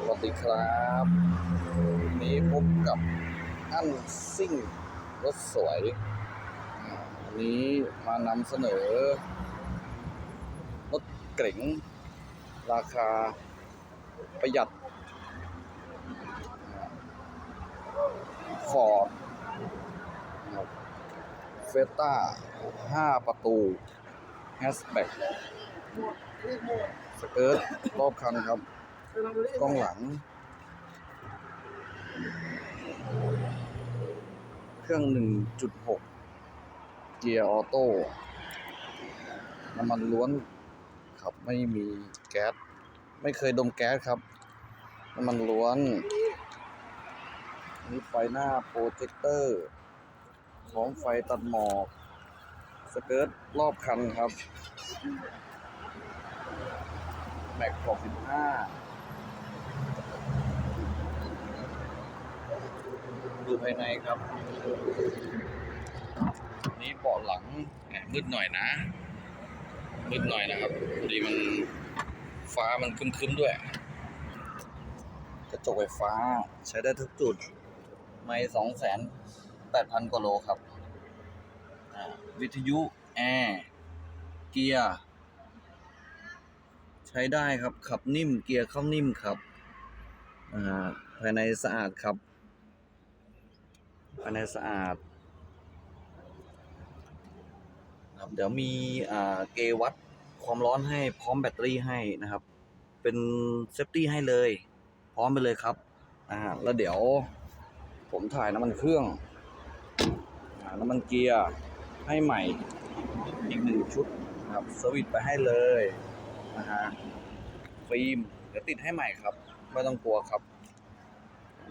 สวัสดีครับวันนี้พบกับอันซิ่งรถสวยวันนี้มานำเสนอ รถเก๋งราคาประหยัดฟอร์ดเฟต้า5ประตูแฮชแบ็กสเกิร์ตรอบคันครับ กล้องหลัง เครื่อง 1.6 เกียร์ออโต้ น้ำมันล้วนครับไม่มีแก๊ส ไม่เคยดมแก๊สครับ น้ำมันล้วนนี่ไฟหน้าโปรเจคเตอร์พร้อมไฟตัดหมอก สเกิร์ตรอบคันครับ แม็กสิบห้า ภายในครับ นี่เบาะหลังแหมมืดหน่อยนะ มืดหน่อยนะครับพอดีมันฟ้ามันคึ้มๆด้วย กระจกไฟฟ้าใช้ได้ทุกจุด ไม่สองแสนแปดพันกว่าโลครับ วิทยุแอร์เกียร์ใช้ได้ครับ ขับนิ่มเกียร์เข้านิ่มครับภายในสะอาดครับ ภายในสะอาดครับเดี๋ยวมีเกวัดความร้อนให้พร้อมแบตเตอรี่ให้นะครับ เป็นเซฟตี้ให้เลย พร้อมไปเลยครับอ่าแล้วเดี๋ยวผมถ่ายน้ำมันเครื่องน้ำมันเกียร์ให้ใหม่อีกหนึ่งชุดครับสวิตไปให้เลยนะฮะฟิล์มเดี๋ยวติดให้ใหม่ครับ ไม่ต้องกลัวครับ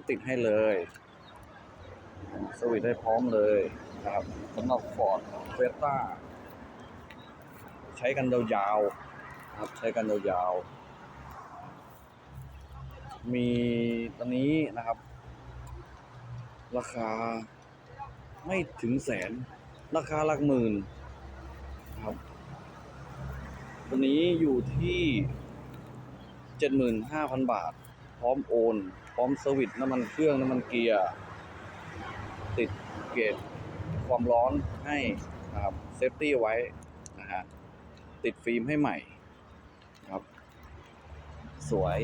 ติดให้เลย สวิตช์ให้พร้อมเลยนะครับสำหรับ Ford f i e s t a ใช้กันยาวๆนะครับใช้กันยาวๆ มีตอนนี้นะครับ ราคาไม่ถึงแสน ราคาหลักหมื่นนะครับตัวนี้อยู่ที่75,000 บาท พร้อมโอน พร้อมเซอร์วิสน้ำมันเครื่อง น้ำมันเกียร์ ติดเกจความร้อนให้นะครับเซฟตี้ไว้นะฮะติดฟิล์มให้ใหม่ครับ สวย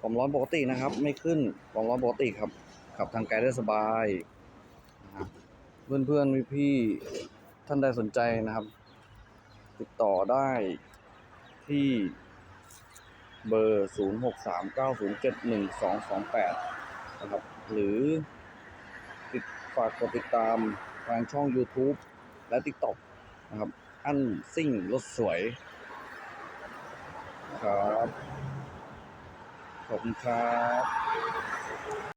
ความร้อนปกตินะครับ ไม่ขึ้นความร้อนปกติครับ ขับทางไกลได้สบายนะบเพื่อนเพื่อนพี่พี่ท่านใดสนใจนะครับ ติดต่อได้ที่ เบอร์ 0 6 3 9 0 7 1 2 2 8 นะครับ หรือติดฝากกดติดตามทางช่อง YouTube และ TikTok นะครับ อันซิ่งรถสวยครับ ขอบคุณครับ